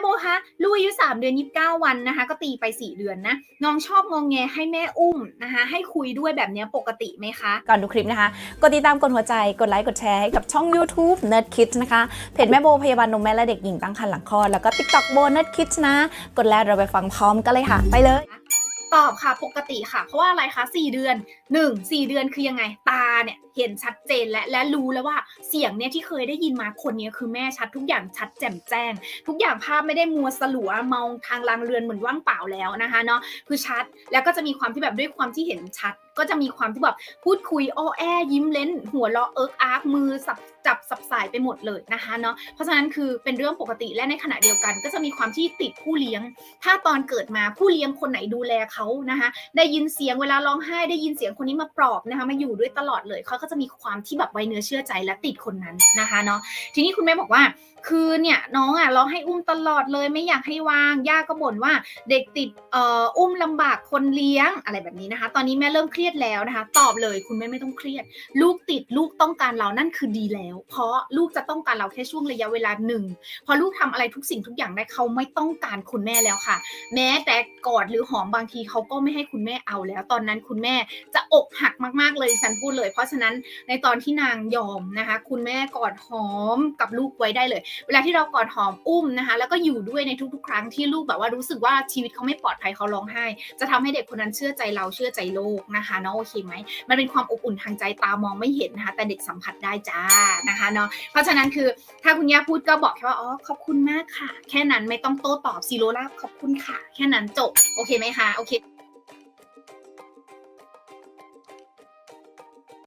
โบคะลูกอายุ3เดือน29วันนะคะ ก็ตีไป4เดือนนะน้องชอบงองแงให้แม่อุ้มนะคะ ให้คุยด้วยแบบนี้ปกติไหมคะ ก่อนดูคลิปนะคะ กดติดตามกดหัวใจกดไลค์กดแชร์ให้กับช่อง YouTube Nerd Kids นะคะเพจแม่โบพยาบาลนมแม่และเด็กหญิงตั้งครรภ์หลังคลอดแล้วก็ TikTok โบ Nerd Kids นะ กดแล้วเราไปฟังพร้อมกันเลยค่ะ ไปเลย ตอบค่ะปกติค่ะ เพราะว่าอะไรคะ 4 เดือน 1 4 เดือนคือยังไงตาเนี่ยเห็นชัดเจนและและรู้แล้วว่าเสียงเนี่ยที่เคยได้ยินมาคนนี้คือแม่ชัดทุกอย่างชัดแจ่มแจ้ง ทุกอย่างภาพไม่ได้มัวสลัวมองทางลางเรือนเหมือนว่างเปล่าแล้วนะคะเนาะคือชัดแล้วก็จะมีความที่แบบด้วยความที่เห็นชัด ก็จะมีความที่แบบพูดคุยอ้อแอยิ้มเล่นหัวเราะเอิกอาร์กมือสับ สับสายไปหมดเลยนะคะเนาะเพราะฉะนั้นคือเป็นเรื่องปกติและในขณะเดียวกัน ก็จะมีความที่ติดผู้เลี้ยง ถ้าตอนเกิดมาผู้เลี้ยงคนไหนดูแลเขานะคะได้ยินเสียงเวลาร้องไห้ได้ยินเสียงคนนี้มาปลอบนะคะมาอยู่ด้วยตลอดเลยเขาก็จะมีความที่แบบไว้เนื้อเชื่อใจและติดคนนั้นนะคะเนาะทีนี้คุณแม่บอกว่าคือเนี่ยน้องอะร้องให้อุ้มตลอดเลยไม่อยากให้วาง ย่าก็บ่นว่าเด็กติดเอ่ออุ้มลำบากคนเลี้ยงอะไรแบบนี้นะคะ ตอนนี้แม่เริ่มเครียดแล้วนะคะ ตอบเลยคุณแม่ไม่ต้องเครียด ลูกติดลูกต้องการเรานั่นคือดีแล้ว เพราะลูกจะต้องการเราแค่ช่วงระยะเวลาหนึ่งพอลูกทำอะไรทุกสิ่งทุกอย่างได้เขาไม่ต้องการคุณแม่แล้วค่ะ แม้แต่กอดหรือหอมบางทีเขาก็ไม่ให้คุณแม่เอาแล้ว ตอนนั้นคุณแม่จะอกหักมาก ๆเลยฉันพูดเลย เพราะฉะนั้นในตอนที่นางยอมนะคะ คุณแม่กอดหอมกับลูกไว้ได้เลยเวลาที่เรากอดหอมอุ้มนะคะ แล้วก็อยู่ด้วยในทุก ๆ ครั้งที่ลูกแบบว่ารู้สึกว่าชีวิตเขาไม่ปลอดภัยเขาร้องไห้ จะทำให้เด็กคนนั้นเชื่อใจเราเชื่อใจโลกนะคะเนาะโอเคไหมมันเป็นความอบอุ่นทางใจตามองไม่เห็นนะคะ แต่เด็กสัมผัสได้จ้านะคะเนาะเพราะฉะนั้นคือถ้าคุณย่าพูดก็บอกแค่ว่าอ๋อขอบคุณมากค่ะ แค่นั้นไม่ต้องโต้ตอบซีโรล่าขอบคุณค่ะ แค่นั้นจบโอเคไหมคะโอเค